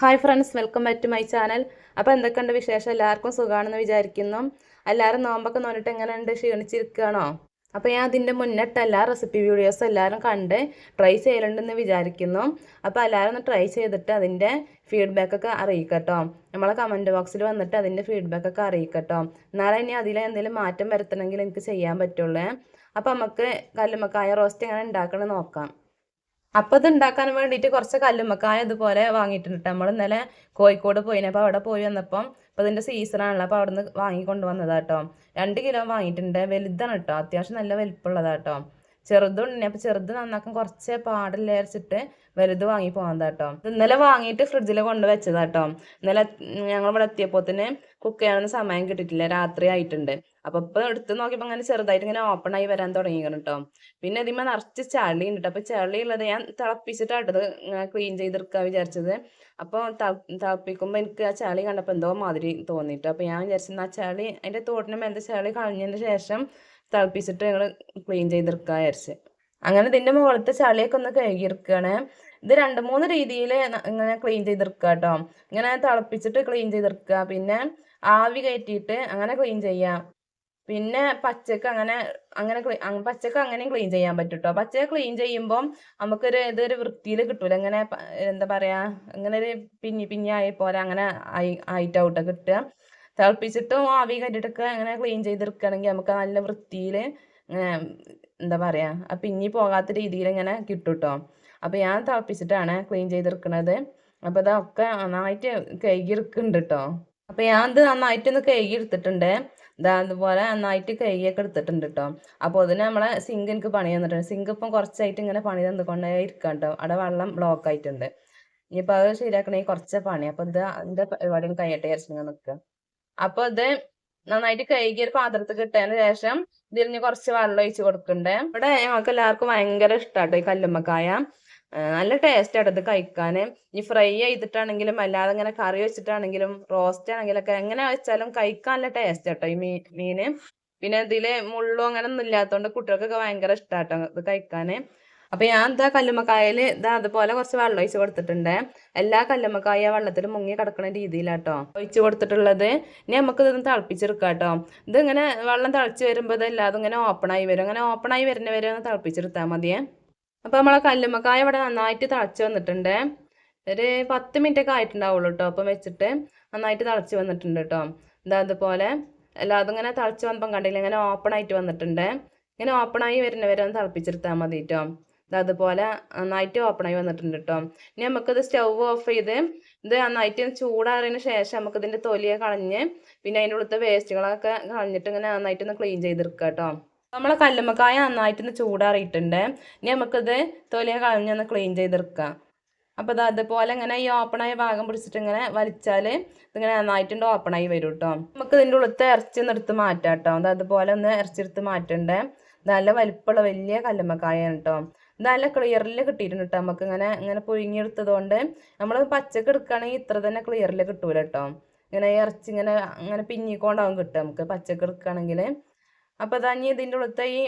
Hi friends welcome back to my channel അപ്പോൾ എന്തൊക്കെയുണ്ട് വിശേഷം? എല്ലാവർക്കും സുഖമാണെന്ന് വിചാരിക്കുന്നു. എല്ലാവരും നോമ്പൊക്കെ നോക്കിയിട്ട് എങ്ങനെയുണ്ട്? ക്ഷീണിച്ചിരിക്കുകയാണോ? അപ്പോൾ ഞാൻ അതിന്റെ മുന്നിട്ട് എല്ലാ റെസിപ്പി വീഡിയോസ് എല്ലാവരും കണ്ട് ട്രൈ ചെയ്യലുണ്ടെന്ന് വിചാരിക്കുന്നു. അപ്പോൾ എല്ലാവരും ഒന്ന് ട്രൈ ചെയ്തിട്ട് അതിന്റെ ഫീഡ്ബാക്കൊക്കെ അറിയിക്കട്ടോ. നമ്മളെ കമന്റ് ബോക്സിൽ വന്നിട്ട് അതിന്റെ ഫീഡ്ബാക്കൊക്കെ അറിയിക്കട്ടോ. എന്നാലേ ഇനി അതിൽ എന്തെങ്കിലും മാറ്റം വരുത്തണമെങ്കിൽ എനിക്ക് ചെയ്യാൻ പറ്റുള്ളൂ. അപ്പോൾ നമുക്ക് കല്ലുമ്മക്കായ റോസ്റ്റ് എങ്ങനെ ഉണ്ടാക്കണമെന്ന് നോക്കാം. അപ്പോൾ ഇത് ഉണ്ടാക്കാൻ വേണ്ടിയിട്ട് കുറച്ച് കല്ലുമ്മക്കായ ഇതുപോലെ വാങ്ങിയിട്ടുണ്ട്. ട്ടോ. നമ്മൾ ഇന്നലെ കോഴിക്കോട് പോയിന്. അപ്പോൾ അവിടെ പോയി വന്നപ്പം അപ്പൊ ഇതിന്റെ സീസണാണല്ലോ അപ്പോൾ അവിടെ നിന്ന് വാങ്ങിക്കൊണ്ട് വന്നതാ കേട്ടോ രണ്ട് കിലോ വാങ്ങിയിട്ടുണ്ട്. വലുതാണ് കേട്ടോ അത്യാവശ്യം നല്ല വലിപ്പമുള്ളതാ കേട്ടോ ചെറുതുണ്ട് അപ്പോൾ ചെറുത് നന്നാക്കാൻ കുറച്ച് പാടില്ല അരച്ചിട്ട് വലുത് വാങ്ങി ഇത് ഇന്നലെ വാങ്ങിയിട്ട് ഫ്രിഡ്ജിൽ കൊണ്ട് വെച്ചതാ കേട്ടോ ഇന്നലെ ഞങ്ങൾ ഇവിടെ എത്തിയപ്പോത്തിന് കുക്ക് ചെയ്യാനൊന്നും സമയം കിട്ടിയിട്ടില്ല. രാത്രി ആയിട്ടുണ്ട്. അപ്പോൾ ഇപ്പൊ എടുത്ത് നോക്കിയപ്പോ അങ്ങനെ ചെറുതായിട്ട് ഇങ്ങനെ ഓപ്പൺ ആയി വരാൻ തുടങ്ങിയിരുന്നു കേട്ടോ പിന്നെ ഇതിന്മേ നിറച്ച് ചളി ഉണ്ട് അപ്പൊ ചളി ഉള്ളത് ഞാൻ തിളപ്പിച്ചിട്ടാട്ടത് ക്ലീൻ ചെയ്തെടുക്കാൻ വിചാരിച്ചത്. അപ്പോൾ തിളപ്പിക്കുമ്പോൾ എനിക്ക് ആ ചളി കണ്ടപ്പോൾ എന്തോ മാതിരി തോന്നിയിട്ട്. അപ്പോൾ ഞാൻ വിചാരിച്ചു ആ ചളി അതിന്റെ തോട്ടിന് മേലത്തെ ചളി കളഞ്ഞതിന് ശേഷം തിളപ്പിച്ചിട്ട് ഞങ്ങൾ ക്ലീൻ ചെയ്തെടുക്കാൻ വിചാരിച്ച്. അങ്ങനെ ഇതിന്റെ മുകളിലത്തെ ചളിയൊക്കെ ഒന്ന് കഴുകിയെടുക്കുകയാണ് ഇത് രണ്ട് മൂന്ന് രീതിയിൽ ഇങ്ങനെ ക്ലീൻ ചെയ്തെടുക്കുക കേട്ടോ ഇങ്ങനെ തിളപ്പിച്ചിട്ട് ക്ലീൻ ചെയ്തെടുക്കുക പിന്നെ ആവി കയറ്റിയിട്ട് അങ്ങനെ ക്ലീൻ ചെയ്യാം. പിന്നെ പച്ചക്ക് അങ്ങനെ അങ്ങനെ പച്ചക്ക് അങ്ങനെയും ക്ലീൻ ചെയ്യാൻ പറ്റും കേട്ടോ പച്ചക്ക് ക്ലീൻ ചെയ്യുമ്പോൾ നമുക്കൊരു ഇതൊരു വൃത്തിയിൽ കിട്ടൂല. ഇങ്ങനെ എന്താ പറയാ ഇങ്ങനെ ഒരു പിഞ്ഞി പിഞ്ഞി ആയി പോലെ അങ്ങനെ ആയി ആയിട്ടാവട്ടെ കിട്ടുക. തിളപ്പിച്ചിട്ടും ആവി കണ്ടിട്ടൊക്കെ അങ്ങനെ ക്ലീൻ ചെയ്തെടുക്കുകയാണെങ്കിൽ നമുക്ക് നല്ല വൃത്തിയിൽ ഇങ്ങനെ എന്താ പറയാ ആ പിന്നി പോകാത്ത രീതിയിൽ ഇങ്ങനെ കിട്ടും കേട്ടോ അപ്പോൾ ഞാൻ തിളപ്പിച്ചിട്ടാണ് ക്ലീൻ ചെയ്തെടുക്കണത്. അപ്പോൾ ഇതൊക്കെ നന്നായിട്ട് കഴുകി എടുക്കുന്നുണ്ട് കേട്ടോ അപ്പോൾ ഞാൻ ഇത് നന്നായിട്ടൊന്ന് കഴുകി എടുത്തിട്ടുണ്ട് ഇതാ അതുപോലെ നന്നായിട്ട് കഴുകിയൊക്കെ എടുത്തിട്ടുണ്ട് കേട്ടോ അപ്പോൾ അതിന് നമ്മളെ സിങ്ക് എനിക്ക് പണി തന്നിട്ടുണ്ട്. സിങ്ക് ഇപ്പം കുറച്ചായിട്ട് ഇങ്ങനെ പണി തന്നുകൊണ്ടേ ഇരിക്കാം കേട്ടോ അവിടെ വെള്ളം ബ്ലോക്ക് ആയിട്ടുണ്ട്. ഇനിയിപ്പോൾ അത് ശരിയാക്കണമെങ്കിൽ കുറച്ച് പണി. അപ്പോൾ ഇത് അതിന്റെ പരിപാടി കഴിയട്ടെ വിചാരിച്ചിങ്ങനെ നിൽക്കുക അപ്പോൾ ഇത് നന്നായിട്ട് കഴുകി ഒരു പാത്രത്തിൽ കിട്ടിയതിന് ശേഷം ഇതിൽ കുറച്ച് വെള്ളം ഒഴിച്ച് കൊടുക്കണ്ടേ. ഇവിടെ ഞങ്ങൾക്ക് എല്ലാവർക്കും ഭയങ്കര ഇഷ്ടമാട്ടോ ഈ കല്ലുമ്മക്കായ. നല്ല ടേസ്റ്റ് ആട്ടോ ഇത് കഴിക്കാൻ ഈ ഫ്രൈ ചെയ്തിട്ടാണെങ്കിലും അല്ലാതെ ഇങ്ങനെ കറി വെച്ചിട്ടാണെങ്കിലും റോസ്റ്റ് ആണെങ്കിലൊക്കെ എങ്ങനെ വെച്ചാലും കഴിക്കാൻ നല്ല ടേസ്റ്റ് ആട്ടോ ഈ മീൻ മീന്. പിന്നെ ഇതിൽ മുള്ളു അങ്ങനെ ഒന്നും ഇല്ലാത്തതുകൊണ്ട് കുട്ടികൾക്കൊക്കെ ഭയങ്കര ഇഷ്ടമാട്ടോ ഇത് കഴിക്കാൻ അപ്പൊ ഞാൻ എന്താ കല്ലുമ്മക്കായയിൽ ഇതാ അതുപോലെ കുറച്ച് വെള്ളം ഒഴിച്ച് കൊടുത്തിട്ടുണ്ട്. എല്ലാ കല്ലുമ്മക്കായ വെള്ളത്തിൽ മുങ്ങി കിടക്കുന്ന രീതിയിലാട്ടോ ഒഴിച്ച് കൊടുത്തിട്ടുള്ളത്. ഇനി നമുക്ക് ഇതൊന്ന് തിളപ്പിച്ചെടുക്കാം കേട്ടോ ഇത് ഇങ്ങനെ വെള്ളം തിളച്ച് വരുമ്പോൾ ഇതല്ലാതെ ഇങ്ങനെ ഓപ്പൺ ആയി വരും. അങ്ങനെ ഓപ്പൺ ആയി വരുന്ന വരെ ഒന്ന് തിളപ്പിച്ചെടുത്താൽ മതിയേ. അപ്പോൾ നമ്മളെ കല്ലുമ്മക്കായ ഇവിടെ നന്നായിട്ട് തിളച്ച് വന്നിട്ടുണ്ട്. ഒരു പത്ത് മിനിറ്റ് ഒക്കെ ആയിട്ടുണ്ടാവുള്ളൂ കേട്ടോ അപ്പം വെച്ചിട്ട് നന്നായിട്ട് തിളച്ച് വന്നിട്ടുണ്ട് കേട്ടോ എന്താ അതുപോലെ എല്ലാതും ഇങ്ങനെ തിളച്ച് വന്നപ്പം കണ്ടില്ല ഇങ്ങനെ ഓപ്പൺ ആയിട്ട് വന്നിട്ടുണ്ട്. ഇങ്ങനെ ഓപ്പൺ ആയി വരുന്നവരെ ഒന്ന് തിളപ്പിച്ചെടുത്താൽ മതി കേട്ടോ അതുപോലെ നന്നായിട്ട് ഓപ്പൺ ആയി വന്നിട്ടുണ്ട് കേട്ടോ ഇനി നമുക്കിത് സ്റ്റൗ ഓഫ് ചെയ്ത് ഇത് നന്നായിട്ട് ചൂടാറിയതിന് ശേഷം നമുക്ക് ഇതിന്റെ തൊലിയെ കളഞ്ഞ് പിന്നെ അതിന്റെ ഉള്ളത്തെ വേസ്റ്റുകളൊക്കെ കളഞ്ഞിട്ട് ഇങ്ങനെ നന്നായിട്ടൊന്ന് ക്ലീൻ ചെയ്തെടുക്കാം കേട്ടോ നമ്മളെ കല്ലുമ്മക്കായ നന്നായിട്ടൊന്ന് ചൂടാറിയിട്ടുണ്ട്. ഇനി നമുക്കിത് തൊലിയെ കളഞ്ഞൊന്ന് ക്ലീൻ ചെയ്തെടുക്കാം. അപ്പോൾ ഇത് അതുപോലെ ഇങ്ങനെ ഈ ഓപ്പണായ ഭാഗം പിടിച്ചിട്ട് ഇങ്ങനെ വലിച്ചാൽ ഇതിങ്ങനെ നന്നായിട്ടുണ്ട് ഓപ്പണായി വരും കേട്ടോ നമുക്ക് ഇതിന്റെ ഉള്ളത്തെ ഇറച്ചി എടുത്ത് മാറ്റാം കേട്ടോ അത് അതുപോലെ ഒന്ന് ഇറച്ചി എടുത്ത് മാറ്റണ്ടേ. നല്ല വലിപ്പമുള്ള വലിയ കല്ലുമ്മക്കായാണ് കേട്ടോ നല്ല ക്ലിയറിൽ കിട്ടിയിട്ടുണ്ട് കേട്ടോ നമുക്ക് ഇങ്ങനെ ഇങ്ങനെ പുഴുങ്ങിയെടുത്തത് കൊണ്ട് നമ്മൾ പച്ചക്ക് എടുക്കുകയാണെങ്കിൽ ഇത്ര തന്നെ ക്ലിയറിൽ കിട്ടൂല കേട്ടോ ഇങ്ങനെ ഇറച്ചി ഇങ്ങനെ അങ്ങനെ പിഞ്ഞിക്കൊണ്ടാവും കിട്ടുക. നമുക്ക് പച്ചക്ക് എടുക്കുകയാണെങ്കിൽ അപ്പോൾ അതാ ഇനി ഇതിന്റെ ഉള്ളത്തെ ഈ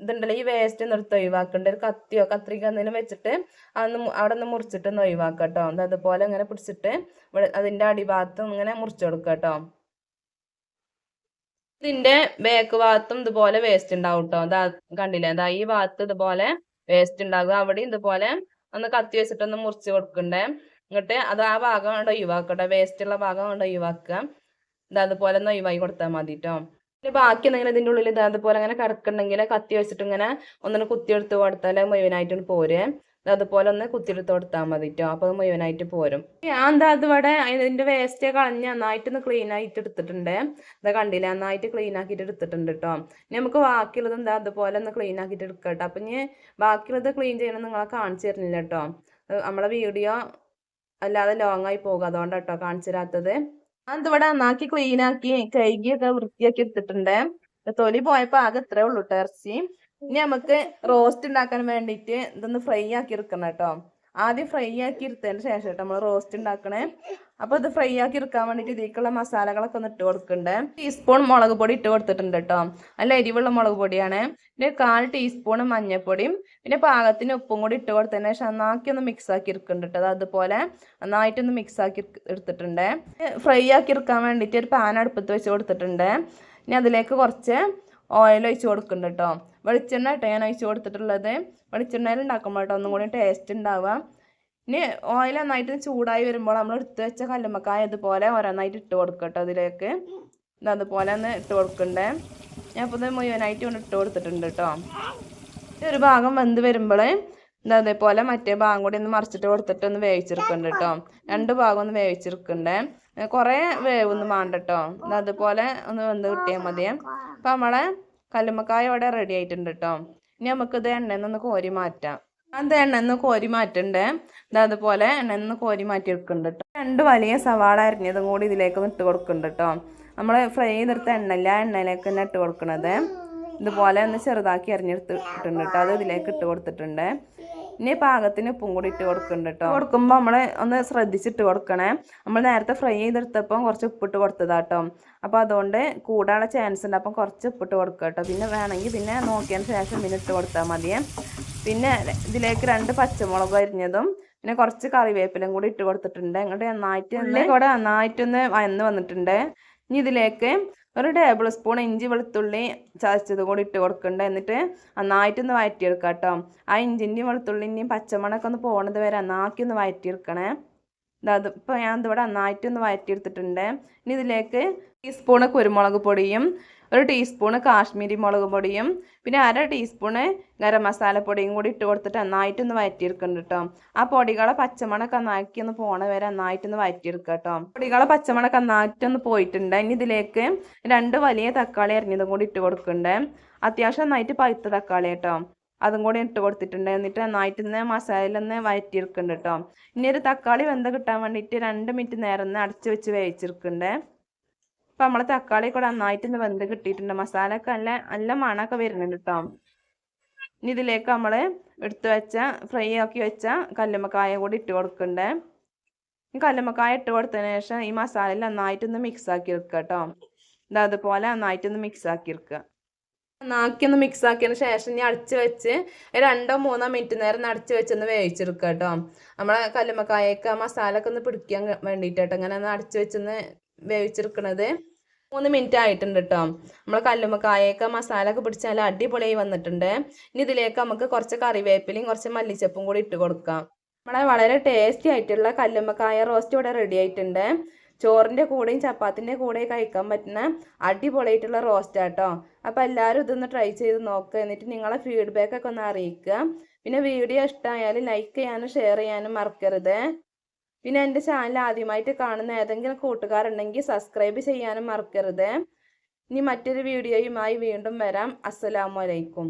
ഇതുണ്ടല്ലോ ഈ വേസ്റ്റ് ഒന്ന് ഒഴിവാക്കേണ്ട ഒരു കത്തിയോ കത്രിക എന്തെങ്കിലും വെച്ചിട്ട് അന്ന് അവിടെ നിന്ന് മുറിച്ചിട്ട് ഒന്ന് ഒഴിവാക്കുക കേട്ടോ. അത് അതുപോലെ ഇങ്ങനെ പിടിച്ചിട്ട് ഇവിടെ അതിന്റെ അടിഭാഗത്ത് ഇങ്ങനെ മുറിച്ചു കൊടുക്കുക ഇതിന്റെ ബാക്ക് ഭാഗത്തും ഇതുപോലെ വേസ്റ്റ് ഉണ്ടാവും കേട്ടോ. അതാ കണ്ടില്ലേ അതാ ഈ ഭാഗത്ത് ഇതുപോലെ വേസ്റ്റ് ഉണ്ടാകും. അവിടെയും ഇതുപോലെ ഒന്ന് കത്തി വെച്ചിട്ട് ഒന്ന് മുറിച്ച് കൊടുക്കണ്ടേ. എന്നിട്ട് അത് ആ ഭാഗം കൊണ്ട് ഒഴിവാക്കട്ടെ വേസ്റ്റ് ഉള്ള ഭാഗം കൊണ്ട് ഒഴിവാക്കുക. ഇത് അതുപോലെ ഒന്ന് ഒഴിവാക്കി കൊടുത്താൽ മതി കേട്ടോ. ബാക്കി എന്തെങ്കിലും ഇതിന്റെ ഉള്ളിൽ ഇത് അതുപോലെ അങ്ങനെ കിടക്കുന്നുണ്ടെങ്കിൽ കത്തി വെച്ചിട്ട് ഇങ്ങനെ ഒന്നിനെ കുത്തിയെടുത്ത് കൊടുത്താൽ മുഴുവനായിട്ട് പോരെ. അതുപോലെ ഒന്ന് കുത്തിയെടുത്ത് കൊടുത്താൽ മതി കേട്ടോ അപ്പോൾ മുഴുവനായിട്ട് പോരും. ഞാൻ എന്താ അതിവിടെ ഇതിന്റെ വേസ്റ്റ് കളഞ്ഞ് നന്നായിട്ടൊന്ന് ക്ലീൻ ആയിട്ട് എടുത്തിട്ടുണ്ട്. ഇതാ കണ്ടില്ല? നന്നായിട്ട് ക്ലീൻ ആക്കിയിട്ട് എടുത്തിട്ടുണ്ട് കേട്ടോ ഇനി നമുക്ക് ബാക്കിയുള്ളത് എന്താ അതുപോലെ ഒന്ന് ക്ലീൻ ആക്കിയിട്ട് എടുക്കുക കേട്ടോ അപ്പം ഇനി ബാക്കിയുള്ളത് ക്ലീൻ ചെയ്യണം നിങ്ങളെ കാണിച്ചു തരുന്നില്ല കേട്ടോ അത് നമ്മളെ വീഡിയോ അല്ലാതെ ലോങ് ആയി പോകും. അതുകൊണ്ടാണ് കേട്ടോ കാണിച്ചു തരാത്തത്. അതിവിടെ നന്നാക്കി ക്ലീൻ ആക്കി കഴുകിയൊക്കെ വൃത്തിയാക്കി എടുത്തിട്ടുണ്ട്. തൊലി പോയപ്പോ ആകെ ഇത്രേ ഉള്ളൂ ഇറച്ചി. ഇനി നമുക്ക് റോസ്റ്റ് ഉണ്ടാക്കാൻ വേണ്ടിയിട്ട് ഇതൊന്ന് ഫ്രൈ ആക്കി എടുക്കണം കേട്ടോ ആദ്യം ഫ്രൈ ആക്കി എടുത്തതിന് ശേഷം നമ്മൾ റോസ്റ്റ് ഉണ്ടാക്കണേ അപ്പോൾ ഇത് ഫ്രൈ ആക്കി എടുക്കാൻ വേണ്ടിയിട്ട് ഇതിലേക്കുള്ള മസാലകളൊക്കെ ഒന്ന് ഇട്ട് കൊടുക്കണ്ടേ. ടീസ്പൂൺ മുളക് പൊടി ഇട്ട് കൊടുത്തിട്ടുണ്ട് കേട്ടോ നല്ല എരിവുള്ള മുളക് പൊടിയാണ്. പിന്നെ കാൽ ടീസ്പൂൺ മഞ്ഞൾപ്പൊടിയും പിന്നെ പാകത്തിന് ഉപ്പും കൂടി ഇട്ട് കൊടുത്തതിന് ശേഷം നന്നാക്കി ഒന്ന് മിക്സ് ആക്കി എടുക്കുന്നുണ്ട് കേട്ടോ അതുപോലെ നന്നായിട്ടൊന്ന് മിക്സ് ആക്കി എടുത്തിട്ടുണ്ട്. ഫ്രൈ ആക്കി എടുക്കാൻ വേണ്ടിയിട്ട് ഒരു പാൻ അടുപ്പത്ത് വെച്ച് കൊടുത്തിട്ടുണ്ട്. ഇനി അതിലേക്ക് കുറച്ച് ഓയിൽ ഒഴിച്ച് കൊടുക്കുന്നുണ്ട് കേട്ടോ വെളിച്ചെണ്ണ കേട്ടോ ഞാൻ ഒഴിച്ച് കൊടുത്തിട്ടുള്ളത്. വെളിച്ചെണ്ണയിൽ ഉണ്ടാക്കുമ്പോൾ കേട്ടോ ഒന്നും കൂടി ടേസ്റ്റ് ഉണ്ടാവുക. ഇനി ഓയിൽ നന്നായിട്ട് ചൂടായി വരുമ്പോൾ നമ്മൾ എടുത്ത് വെച്ച കല്ലുമ്മക്കായ ഇതുപോലെ ഓരോന്നായിട്ട് ഇട്ട് കൊടുക്കട്ടോ അതിലേക്ക്. ഇതിലേക്ക് അതുപോലെ ഒന്ന് ഇട്ട് കൊടുക്കണ്ടേ. ഞാൻ ഇപ്പോൾ ഇത് മുഴുവനായിട്ട് കൊണ്ട് ഇട്ട് കൊടുത്തിട്ടുണ്ട് കേട്ടോ ഒരു ഭാഗം വെന്ത് വരുമ്പോൾ അതേപോലെ മറ്റേ ഭാഗം കൂടി ഒന്ന് മറിച്ചിട്ട് കൊടുത്തിട്ട് ഒന്ന് വേവിച്ചെടുക്കുന്നുണ്ട് കേട്ടോ രണ്ട് ഭാഗം ഒന്ന് വേവിച്ചെടുക്കണ്ടേ. കുറേ വേവൊന്നും വേണ്ട കേട്ടോ അതുപോലെ ഒന്ന് വെന്ത് കിട്ടിയാൽ മതിയേ അപ്പം നമ്മളെ കല്ലുമ്മക്കായ അവിടെ റെഡി ആയിട്ടുണ്ട് കേട്ടോ ഇനി നമുക്കിത് എണ്ണയിൽ നിന്ന് കോരി മാറ്റാം. അത് എണ്ണന്ന് കോരി മാറ്റണ്ടേ? അതുപോലെ എണ്ണന്ന് കോരി മാറ്റി എടുക്കുന്നുണ്ട് കേട്ടോ രണ്ട് വലിയ സവാള അരിഞ്ഞതും കൂടി ഇതിലേക്ക് ഇട്ട് കൊടുക്കുന്നുണ്ട് കേട്ടോ നമ്മൾ ഫ്രൈ ചെയ്തെടുത്ത എണ്ണയില്ല എണ്ണയിലേക്ക് തന്നെ ഇട്ട് കൊടുക്കണത്. ഇതുപോലെ ഒന്ന് ചെറുതാക്കി അരിഞ്ഞെടുത്തിട്ടുണ്ട് കേട്ടോ അത് ഇതിലേക്ക് ഇട്ട് കൊടുത്തിട്ടുണ്ട്. ഇനി പാകത്തിന് ഉപ്പും കൂടി ഇട്ട് കൊടുക്കുന്നുണ്ട് കേട്ടോ കൊടുക്കുമ്പോൾ നമ്മൾ ഒന്ന് ശ്രദ്ധിച്ചിട്ട് കൊടുക്കണേ. നമ്മൾ നേരത്തെ ഫ്രൈ ചെയ്തെടുത്തപ്പം കുറച്ച് ഉപ്പിട്ട് കൊടുത്തതാട്ടോ. അപ്പോൾ അതുകൊണ്ട് കൂടാനുള്ള ചാൻസ് ഉണ്ട്. അപ്പം കുറച്ച് ഉപ്പിട്ട് കൊടുക്കുക കേട്ടോ പിന്നെ വേണമെങ്കിൽ പിന്നെ നോക്കിയതിന് ശേഷം പിന്നെ ഇട്ട് കൊടുത്താൽ മതിയേ. പിന്നെ ഇതിലേക്ക് രണ്ട് പച്ചമുളക് അരിഞ്ഞതും പിന്നെ കുറച്ച് കറിവേപ്പിലും കൂടി ഇട്ട് കൊടുത്തിട്ടുണ്ട്. അങ്ങോട്ട് നന്നായിട്ട് ഇതിലേക്ക് കൂടെ നന്നായിട്ടൊന്ന് വന്ന് വന്നിട്ടുണ്ട്. ഇനി ഇതിലേക്ക് ഒരു ടേബിൾ സ്പൂൺ ഇഞ്ചി വെളുത്തുള്ളി ചതച്ചത് കൂടി ഇട്ട് കൊടുക്കണ്ട. എന്നിട്ട് നന്നായിട്ടൊന്ന് വഴറ്റിയെടുക്കുക കേട്ടോ ആ ഇഞ്ചിന്റെയും വെളുത്തുള്ളിന്റെയും പച്ചമുളക് ഒന്ന് പോണത് വരെ നന്നാക്കി ഒന്ന് വഴറ്റിയെടുക്കണേ അത് ഇപ്പോൾ ഞാൻ ഇതിവിടെ നന്നായിട്ടൊന്ന് വഴറ്റിയെടുത്തിട്ടുണ്ട് ഇനി ഇതിലേക്ക് ടീസ്പൂണ് കുരുമുളക് പൊടിയും ഒരു ടീസ്പൂണ് കാശ്മീരി മുളക് പൊടിയും പിന്നെ അര ടീസ്പൂണ് ഗരം മസാലപ്പൊടിയും കൂടി ഇട്ട് കൊടുത്തിട്ട് നന്നായിട്ടൊന്ന് വഴറ്റിയെടുക്കുന്നുണ്ട് കേട്ടോ ആ പൊടികളെ പച്ചമണക്ക് നന്നാക്കി ഒന്ന് പോണ വരെ നന്നായിട്ടൊന്ന് വഴറ്റിയെടുക്കുക കേട്ടോ പൊടികളെ പച്ചമണക്ക് നന്നായിട്ടൊന്ന് പോയിട്ടുണ്ട്. ഇനി ഇതിലേക്ക് രണ്ട് വലിയ തക്കാളി അരിഞ്ഞതും കൂടി ഇട്ട് കൊടുക്കുന്നുണ്ട് അത്യാവശ്യം നന്നായിട്ട് പഴുത്ത തക്കാളി കേട്ടോ അതും കൂടി ഇട്ട് കൊടുത്തിട്ടുണ്ട്. എന്നിട്ട് നന്നായിട്ട് ഒന്ന് മസാലയിലൊന്ന് വഴറ്റിയെടുക്കുന്നുണ്ട് കേട്ടോ ഇനി ഒരു തക്കാളി വെന്ത കിട്ടാൻ വേണ്ടിയിട്ട് രണ്ട് മിനിറ്റ് നേരം ഒന്ന് അടച്ച് വെച്ച് വേവിച്ചെടുക്കുന്നുണ്ട് അപ്പം നമ്മൾ തക്കാളി കൂടെ നന്നായിട്ട് ഒന്ന് വെന്ത് കിട്ടിയിട്ടുണ്ട്. മസാല ഒക്കെ നല്ല നല്ല മണമൊക്കെ വരുന്നുണ്ട് കേട്ടോ ഇനി ഇതിലേക്ക് നമ്മൾ എടുത്തു വെച്ച ഫ്രൈ ആക്കി വെച്ച കല്ലുമ്മക്കായ കൂടി ഇട്ട് കൊടുക്കണ്ടേ. ഈ കല്ലുമ്മക്കായ ഇട്ട് കൊടുത്തതിന് ശേഷം ഈ മസാലയിൽ നന്നായിട്ടൊന്ന് മിക്സ് ആക്കി എടുക്കുക കേട്ടോ ഇത് അതുപോലെ നന്നായിട്ടൊന്ന് മിക്സ് ആക്കി എടുക്കുക. നന്നാക്കി മിക്സ് ആക്കിയതിന് ശേഷം ഞാൻ അടച്ച് വെച്ച് രണ്ടോ മൂന്നോ മിനിറ്റ് നേരം അടച്ച് വെച്ചൊന്ന് വേവിച്ചെടുക്കുക കേട്ടോ നമ്മളെ കല്ലുമ്മക്കായൊക്കെ മസാല ഒക്കെ ഒന്ന് പിടിക്കാൻ വേണ്ടിയിട്ട് കേട്ടോ അങ്ങനെ ഒന്ന് അടച്ച് വെച്ചൊന്ന് വേവിച്ചെടുക്കണത്. മൂന്ന് മിനിറ്റ് ആയിട്ടുണ്ട് കേട്ടോ നമ്മൾ കല്ലുമ്മക്കായൊക്കെ മസാല ഒക്കെ പിടിച്ചാൽ അടിപൊളിയായി വന്നിട്ടുണ്ട്. ഇനി ഇതിലേക്ക് നമുക്ക് കുറച്ച് കറിവേപ്പിലയും കുറച്ച് മല്ലിച്ചപ്പും കൂടി ഇട്ട് കൊടുക്കാം. നമ്മളെ വളരെ ടേസ്റ്റി ആയിട്ടുള്ള കല്ലുമ്മക്കായ റോസ്റ്റ് ഇവിടെ റെഡി ആയിട്ടുണ്ട്. ചോറിന്റെ കൂടെയും ചപ്പാത്തിന്റെ കൂടെയും കഴിക്കാൻ പറ്റുന്ന അടിപൊളിയായിട്ടുള്ള റോസ്റ്റ് ആട്ടോ. അപ്പോൾ എല്ലാവരും ഇതൊന്ന് ട്രൈ ചെയ്ത് നോക്കുക എന്നിട്ട് നിങ്ങളെ ഫീഡ്ബാക്ക് ഒക്കെ ഒന്ന് അറിയിക്കുക. പിന്നെ വീഡിയോ ഇഷ്ടമായാൽ ലൈക്ക് ചെയ്യാനും ഷെയർ ചെയ്യാനും മറക്കരുത്. പിന്നെ എന്റെ ചാനൽ ആദ്യമായിട്ട് കാണുന്ന ഏതെങ്കിലും കൂട്ടുകാരുണ്ടെങ്കിൽ സബ്സ്ക്രൈബ് ചെയ്യാനും മറക്കരുത്. ഇനി മറ്റൊരു വീഡിയോയുമായി വീണ്ടും വരാം. അസ്സലാമലൈക്കും